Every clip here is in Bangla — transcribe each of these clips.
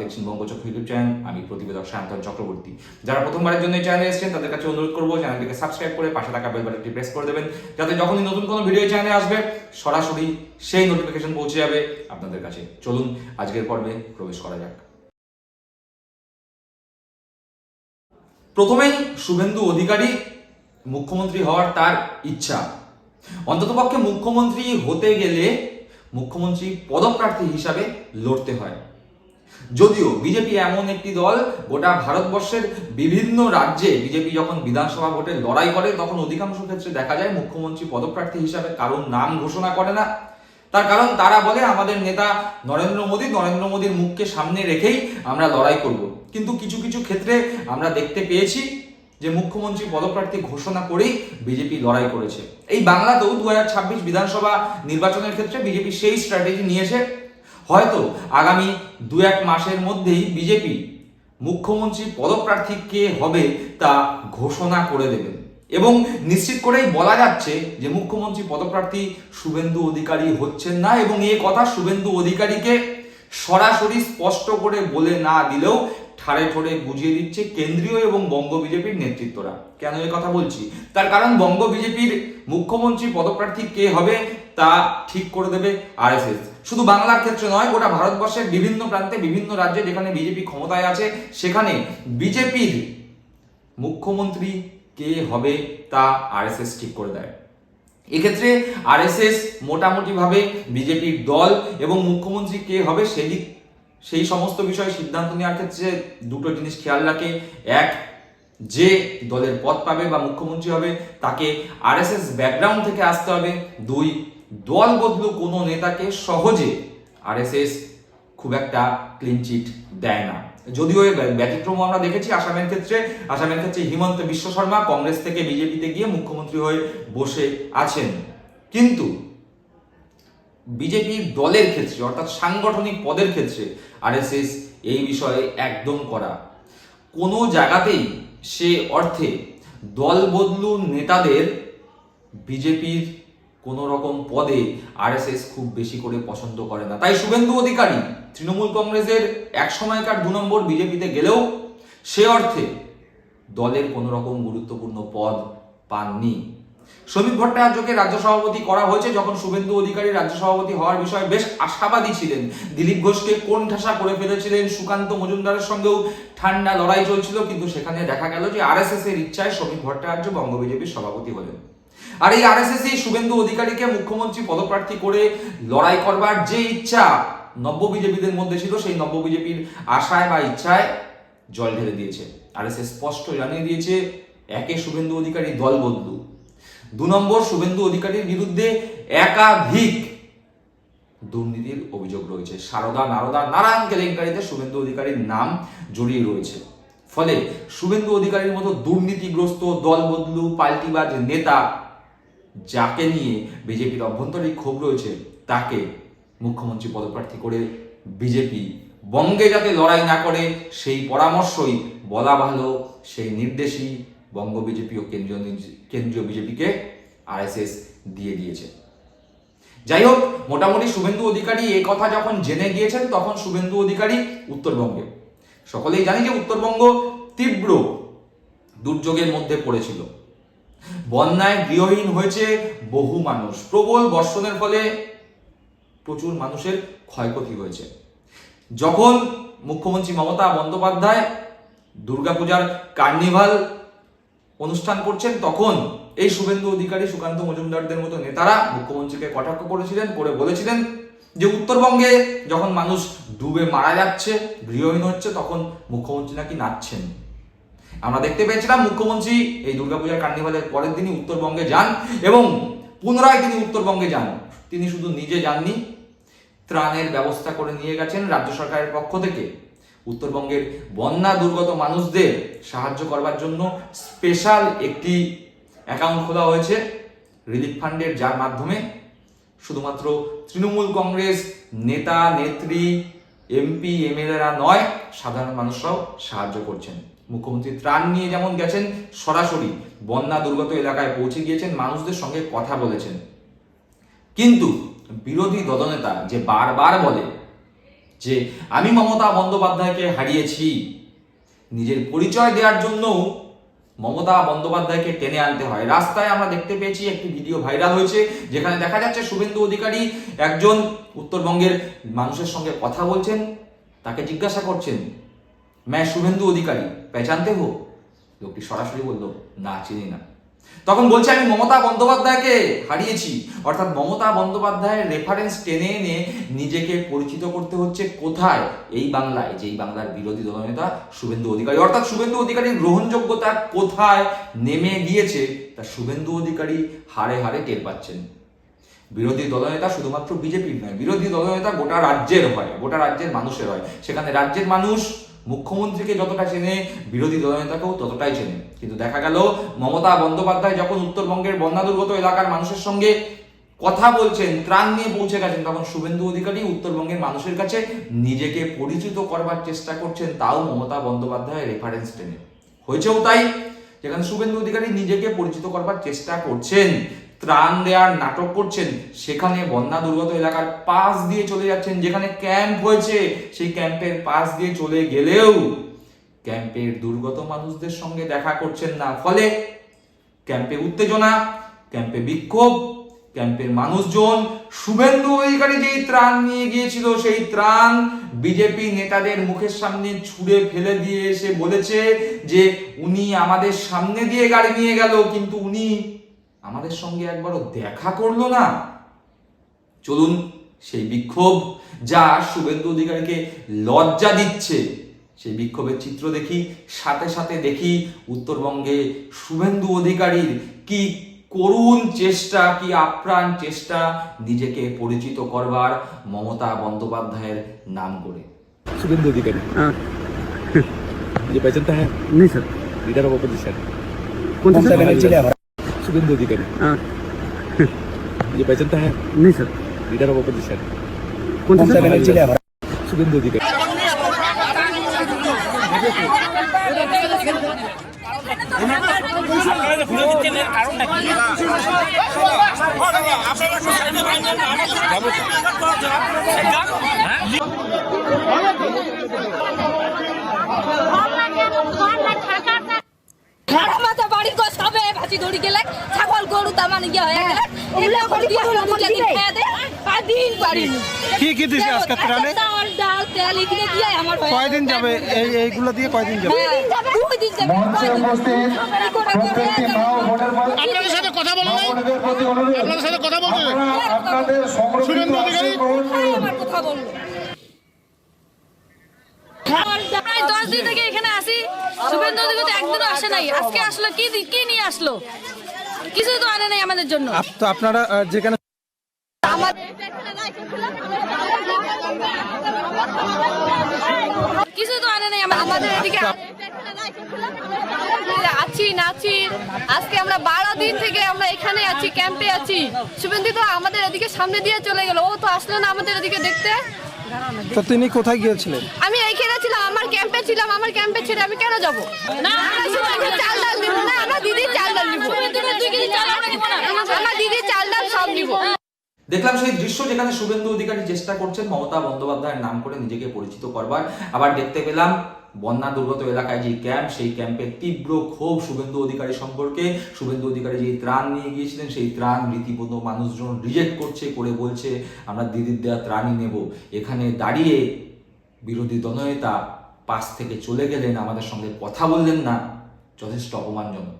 দেখছেন বঙ্গচক্র ইউটিউব চ্যানেল আমি প্রতিবেদক শান্তন চক্রবর্তী। যারা প্রথমবারের জন্য এই চ্যানেলে এসেছেন, তাদের কাছে অনুরোধ করব চ্যানেলটিকে সাবস্ক্রাইব করে পাশে থাকা বেল বাটনটি প্রেস করে দেবেন, যাতে যখনই নতুন কোনো ভিডিও চ্যানেলে আসবে, সরাসরি সেই নোটিফিকেশন পৌঁছে যাবে আপনাদের কাছে। চলুন, আজকের পর্বে প্রবেশ করা যাক। প্রথমেই শুভেন্দু অধিকারী মুখ্যমন্ত্রী হওয়ার তার ইচ্ছা। অন্ততপক্ষে মুখ্যমন্ত্রী হতে গেলে মুখ্যমন্ত্রী পদপ্রার্থী হিসাবে লড়তে হয়। যদিও বিজেপি এমন একটি দল, গোটা ভারতবর্ষের বিভিন্ন রাজ্যে বিজেপি যখন বিধানসভা ভোটে লড়াই করে, তখন অধিকাংশ ক্ষেত্রে দেখা যায় মুখ্যমন্ত্রী পদপ্রার্থী হিসাবে কারোর নাম ঘোষণা করে না। তার কারণ তারা বলে, আমাদের নেতা নরেন্দ্র মোদী, নরেন্দ্র মোদীর মুখকে সামনে রেখেই আমরা লড়াই করব। কিন্তু কিছু কিছু ক্ষেত্রে আমরা দেখতে পেয়েছি যে মুখ্যমন্ত্রী পদপ্রার্থী ঘোষণা করেই বিজেপি লড়াই করেছে। এই বাংলাতেও দু হাজার ছাব্বিশ বিধানসভা নির্বাচনের ক্ষেত্রে বিজেপি সেই স্ট্র্যাটেজি নিয়েছে। হয়তো আগামী দু এক মাসের মধ্যেই বিজেপি মুখ্যমন্ত্রী পদপ্রার্থী কে হবে তা ঘোষণা করে দেবেন এবং নিশ্চিত করেই বলা যাচ্ছে যে মুখ্যমন্ত্রী পদপ্রার্থী শুভেন্দু অধিকারী হচ্ছেন না এবং এই কথা শুভেন্দু অধিকারীকে সরাসরি স্পষ্ট করে বলে না দিলেও ঠাড়ে ঠোড়ে বুঝিয়ে দিচ্ছে কেন্দ্রীয় এবং বঙ্গ বিজেপির নেতৃত্বরা। কেন এই কথা বলছি? তার কারণ বঙ্গ বিজেপির মুখ্যমন্ত্রী পদপ্রার্থী কে হবে তা ঠিক করে দেবে আরএসএস। শুধু বাংলার ক্ষেত্রে নয়, গোটা ভারতবর্ষের বিভিন্ন প্রান্তে, বিভিন্ন রাজ্যে যেখানে বিজেপি ক্ষমতায় আছে, সেখানে বিজেপির মুখ্যমন্ত্রী কে হবে তা আরএসএস ঠিক করে দেয়। এক্ষেত্রে আরএসএস মোটামুটিভাবে বিজেপির দল এবং মুখ্যমন্ত্রী কে হবে সেদিক, সেই সমস্ত বিষয়ে সিদ্ধান্ত নেওয়ার ক্ষেত্রে দুটো জিনিস খেয়াল রাখে। এক, যে দলের পদ পাবে বা মুখ্যমন্ত্রী হবে, তাকে আরএসএস ব্যাকগ্রাউন্ড থেকে আসতে হবে। দুই দল বদলু কোনো নেতাকে সহজে আরএসএস খুব একটা ক্লিন চিট দেয় না। যদিও ব্যতিক্রম আমরা দেখেছি আসামের ক্ষেত্রে। আসামের ক্ষেত্রে হিমন্ত বিশ্ব শর্মা কংগ্রেস থেকে বিজেপিতে গিয়ে মুখ্যমন্ত্রী হয়ে বসে আছেন। কিন্তু বিজেপির দলের ক্ষেত্রে, অর্থাৎ সাংগঠনিক পদের ক্ষেত্রে আরএসএস এই বিষয়ে একদম করা কোনো জায়গাতেই সে অর্থে দল বদলু নেতাদের বিজেপির কোনো রকম পদে আরএসএস খুব বেশি করে পছন্দ করে না। তাই শুভেন্দু অধিকারী তৃণমূল কংগ্রেসের এক সময়কার দু নম্বর বিজেপিতে গেলেও সে অর্থে দলের কোনো রকম গুরুত্বপূর্ণ পদ পাননি। শ্রমিক ভট্টাচার্যকে রাজ্য সভাপতি করা হয়েছে যখন শুভেন্দু অধিকারী রাজ্য সভাপতি হওয়ার বিষয়ে বেশ আশাবাদী ছিলেন। দিলীপ ঘোষকে কোন ঠাসা করে ফেলেছিলেন সুকান্ত মজুমদারের সঙ্গেও ঠান্ডা লড়াই চলছিল, কিন্তু সেখানে দেখা গেল যে আরএসএস এর ইচ্ছায় শ্রমিক ভট্টাচার্য বঙ্গ বিজেপির সভাপতি হলেন। আর এই আরএসএস এই শুভেন্দু অধিকারীকে মুখ্যমন্ত্রী পদপ্রার্থী করে লড়াই করবার যে ইচ্ছা নব্য বিজেপিদের মধ্যে ছিল, সেই নব্য বিজেপির আশায় বা ইচ্ছায় জল ঢেলে দিয়েছে। আরএসএস স্পষ্ট জানিয়ে দিয়েছে, একে শুভেন্দু অধিকারী দল বদলু। দু নম্বর, শুভেন্দু অধিকারীর বিরুদ্ধে একাধিক দুর্নীতির অভিযোগ রয়েছে। সারদা, নারদা, নারায়ণ কেলেঙ্কারিতে শুভেন্দু অধিকারীর নাম জড়িয়ে রয়েছে। ফলে শুভেন্দু অধিকারীর মতো দুর্নীতিগ্রস্ত দল বদলু, পাল্টিবাজ নেতা যাকে নিয়ে বিজেপির অভ্যন্তরীণ ক্ষোভ রয়েছে, তাকে মুখ্যমন্ত্রী পদপ্রার্থী করে বিজেপি বঙ্গে যাতে লড়াই না করে, সেই পরামর্শই বলা ভালো, সেই নির্দেশই বঙ্গ বিজেপি ও কেন্দ্রীয় কেন্দ্রীয় বিজেপিকে আরএসএস দিয়ে দিয়েছে। যাই হোক, মোটামুটি শুভেন্দু অধিকারী এই কথা যখন জেনে গিয়েছেন, তখন শুভেন্দু অধিকারী উত্তরবঙ্গে। সকলেই জানি যে উত্তরবঙ্গ তীব্র দুর্যোগের মধ্যে পড়েছিল। বন্যায় গৃহহীন হয়েছে বহু মানুষ। প্রবল বর্ষণের ফলে প্রচুর মানুষের ক্ষয়ক্ষতি হয়েছে। যখন মুখ্যমন্ত্রী মমতা বন্দ্যোপাধ্যায় দুর্গাপূজার কার্নিভাল অনুষ্ঠান করছেন, তখন এই শুভেন্দু অধিকারী, সুকান্ত মজুমদারদের মতো নেতারা মুখ্যমন্ত্রীকে কটাক্ষ করেছিলেন, করে বলেছিলেন যে উত্তরবঙ্গে যখন মানুষ ডুবে মারা যাচ্ছে, গৃহহীন হচ্ছে, তখন মুখ্যমন্ত্রী নাকি নাচছেন। আমরা দেখতে পেয়েছিলাম মুখ্যমন্ত্রী এই দুর্গাপূজার কার্নিভালের পরের দিনই উত্তরবঙ্গে যান এবং পুনরায় তিনি উত্তরবঙ্গে যান। তিনি শুধু নিজে যাননি, ত্রাণের ব্যবস্থা করে নিয়ে গেছেন রাজ্য সরকারের পক্ষ থেকে। উত্তরবঙ্গের বন্যা দুর্গত মানুষদের সাহায্য করবার জন্য স্পেশাল একটি অ্যাকাউন্ট খোলা হয়েছে, রিলিফ ফান্ডের, যার মাধ্যমে শুধুমাত্র তৃণমূল কংগ্রেস নেতা, নেত্রী, এমপি, এমএলএরা নয়, সাধারণ মানুষরাও সাহায্য করছেন। মুখ্যমন্ত্রী ত্রাণ নিয়ে যেমন গেছেন, সরাসরি বন্যা দুর্গত এলাকায় পৌঁছে গিয়েছেন, মানুষদের সঙ্গে কথা বলেছেন। কিন্তু বিরোধী দলনেতা যে বারবার বলে যে, আমি মমতা বন্দ্যোপাধ্যায়কে হারিয়েছি, নিজের পরিচয় দেওয়ার জন্যও মমতা বন্দ্যোপাধ্যায়কে টেনে আনতে হয়। রাস্তায় আমরা দেখতে পেয়েছি, একটি ভিডিও ভাইরাল হয়েছে, যেখানে দেখা যাচ্ছে শুভেন্দু অধিকারী একজন উত্তরবঙ্গের মানুষের সঙ্গে কথা বলছেন, তাকে জিজ্ঞাসা করছেন ম্যা শুভেন্দু অধিকারী পেঁচানতে হো লোকটি সরাসরি বলল, না, চিনি না। তখন বলছে, আমি মমতা বন্দ্যোপাধ্যায়কে হারিয়েছি। অর্থাৎ মমতা বন্দ্যোপাধ্যায়ের রেফারেন্স টেনে এনে নিজেকে পরিচিত করতে হচ্ছে কোথায়? এই বাংলায়, যেই বাংলার বিরোধী দলনেতা শুভেন্দু অধিকারী। অর্থাৎ শুভেন্দু অধিকারীর গ্রহণযোগ্যতা কোথায় নেমে গিয়েছে, তা শুভেন্দু অধিকারী হারে হারে টের পাচ্ছেন। বিরোধী দলনেতা শুধুমাত্র বিজেপির নয়, বিরোধী দলনেতা গোটা রাজ্যের হয়, গোটা রাজ্যের মানুষের হয়। সেখানে রাজ্যের মানুষ মুখ্যমন্ত্রীকে যতটা চেনে, বিরোধী দলনেতাকেও ততটাই চেনে। কিন্তু দেখা গেল, মমতা বন্দ্যোপাধ্যায় যখন উত্তরবঙ্গের বন্যা দুর্গত এলাকার মানুষের সঙ্গে কথা বলছেন, ত্রাণ নিয়ে পৌঁছে গেছেন, তখন শুভেন্দু অধিকারী উত্তরবঙ্গের মানুষের কাছে নিজেকে পরিচিত করবার চেষ্টা করছেন, তাও মমতা বন্দ্যোপাধ্যায় রেফারেন্স টেনে। হয়েছেও তাই, যেখানে শুভেন্দু অধিকারী নিজেকে পরিচিত করবার চেষ্টা করছেন। ত্রাণ দেওয়ার নাটক করছেন, সেখানে বন্যা দুর্গত এলাকার পাশ দিয়ে চলে যাচ্ছেন, যেখানে ক্যাম্প হয়েছে। সেই ক্যাম্পের পাশ দিয়ে চলে গেলেও ক্যাম্পের দুর্গত মানুষদের সঙ্গে দেখা করছেন না। ফলে ক্যাম্পে উত্তেজনা, ক্যাম্পে বিক্ষোভ, ক্যাম্পের মানুষজন শুভেন্দু অধিকারী যেই ত্রাণ নিয়ে গিয়েছিল, সেই ত্রাণ বিজেপি নেতাদের মুখের সামনে ছুঁড়ে ফেলে দিয়ে এসে বলেছে যে, উনি আমাদের সামনে দিয়ে গাড়ি নিয়ে গেল, কিন্তু উনি আমাদের সঙ্গে একবারও দেখা করলো না চলুন সেই বিক্ষোভ যা শুভেন্দু অধিকারীকে লজ্জা দিচ্ছে সেই বিক্ষোভের চিত্র দেখি সাথে সাথে দেখি উত্তরবঙ্গে শুভেন্দু অধিকারীর কি করুণ চেষ্টা কি আপ্রাণ চেষ্টা নিজেকে পরিচিত করবার মমতা বন্দ্যোপাধ্যায়ের নাম করে शुभेंदु अधिकारी हाँ, ये पहचानता है नहीं सर लीडर ऑफ अपोजिशन कौन सा सर शुभेंदु अधिकारी हाँ, ये पहचानता है नहीं सर लीडर ऑफ अपोजिशन कौन सा सर शुभेंदु अधिकारी ঘাড়া মাথা বাড়ি গো ভাসি ধরি গেলে ছাগল গরু তামান ইয়া হয়ে গেলে এগুলো করে দিয়ে হলো মুখে দিন খেয়ে দে আর দিন পারিনি কি কি দিছে আজকে ত্রাণে? চাল ডাল তেল এগুলো দিয়ে আমার কয়দিন যাবে? এই এইগুলো দিয়ে কয়দিন যাবে? হ্যাঁ, দুই দিন যাবে কয়দিন? এই করে করে। আপনাদের সাথে কথা বলা নাই? আপনাদের সাথে কথা বলতে আপনাদের শুভেন্দু অধিকারী। হ্যাঁ, আমার কথা বলল দশ দিন থেকে এখানে আসি। শুভেন্দু একদিনও আসে নাই। আজকে আসলো কি কি নিয়ে আসলো? কিছু তো আনে নাই আমাদের জন্য। তো আপনারা যেখানে কিছু তো আনে নাই আমাদের- আমাদের এদিকে আছি নাচি। আজকে আমরা বারো দিন থেকে আমরা এখানে আছি ক্যাম্পে আছি। শুভেন্দু তো আমাদের এদিকে সামনে দিয়ে চলে গেল। ও তো আসলো না আমাদের এদিকে দেখতে। তো তিনি কোথায় গিয়েছিলেন? আমি এইখানে ছিলাম আমার ক্যাম্পে ছিলাম আমার ক্যাম্পে ছেড়ে আমি কেন যাব? না আমরা চাল ডাল নিবো না আমরা দিদি চাল ডাল নিবো। দুই কেজি চাল আমরা নিবো না। আমার দিদি চাল ডাল সব নিবো। দেখলাম সেই দৃশ্য যেখানে শুভেন্দু অধিকারী চেষ্টা করছেন মমতা বন্দ্যোপাধ্যায়ের নাম করে নিজেকে পরিচিত করবার। আবার দেখতে পেলাম বন্যা দুর্গত এলাকায় যে ক্যাম্প, সেই ক্যাম্পের তীব্র ক্ষোভ শুভেন্দু অধিকারী সম্পর্কে। শুভেন্দু অধিকারী যে ত্রাণ নিয়ে গিয়েছিলেন, সেই ত্রাণ রীতিমতো মানুষজন রিজেক্ট করছে, করে বলছে, আমরা দিদির দেওয়া ত্রাণই নেব। এখানে দাঁড়িয়ে বিরোধী দলনেতা পাশ থেকে চলে গেলেন, আমাদের সঙ্গে কথা বললেন না, যথেষ্ট অপমানজনক।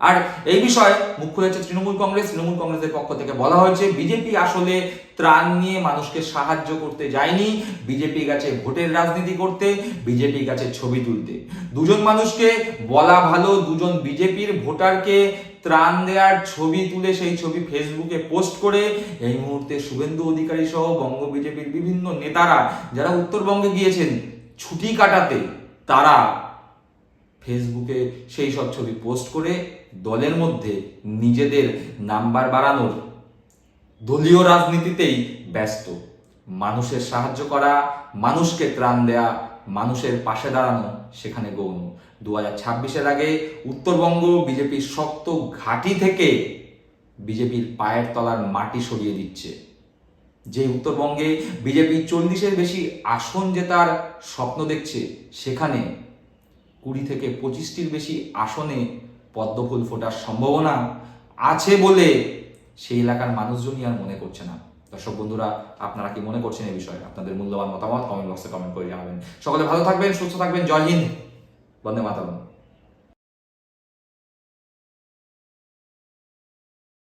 আর এই বিষয়ে মুখ্য খুলেছে তৃণমূল কংগ্রেস। তৃণমূল কংগ্রেসের পক্ষ থেকে বলা হয়েছে, বিজেপি আসলে ত্রাণ নিয়ে মানুষকে সাহায্য করতে যায়নি। বিজেপি গেছে ভোটের রাজনীতি করতে, বিজেপি গেছে ছবি তুলতে। দুজন মানুষকে বলা ভালো, দুজন বিজেপির ভোটারকে ত্রাণ দেওয়ার ছবি তুলে সেই ছবি ফেসবুকে পোস্ট করে, এই মুহূর্তে শুভেন্দু অধিকারী সহ বঙ্গ বিজেপির বিভিন্ন নেতারা, যারা উত্তরবঙ্গে গিয়েছেন, ছুটি কাটাতে, তারা ফেসবুকে সেই সব ছবি পোস্ট করে দলের মধ্যে নিজেদের নাম্বার বাড়ানোর দলীয় রাজনীতিতেই ব্যস্ত। মানুষের সাহায্য করা, মানুষকে ত্রাণ দেয়া, মানুষের পাশে দাঁড়ানো সেখানে গৌণ। দু হাজার ছাব্বিশের আগে উত্তরবঙ্গ বিজেপির শক্ত ঘাঁটি থেকে বিজেপির পায়ের তলার মাটি সরিয়ে দিচ্ছে। যে উত্তরবঙ্গে বিজেপি চল্লিশের বেশি আসন জেতার স্বপ্ন দেখছে, সেখানে কুড়ি থেকে পঁচিশটির বেশি আসনে পদ্মফুল ফোটার সম্ভাবনা আছে বলে সেই এলাকার মানুষজনই আর মনে করছে না। দর্শক বন্ধুরা, আপনারা কি মনে করছেন এই বিষয়ে? আপনাদের মূল্যবান মতামত কমেন্ট বক্সে কমেন্ট করে জানাবেন। সকলে ভালো থাকবেন, সুস্থ থাকবেন। জয় হিন্দ। বন্দে মাতারম।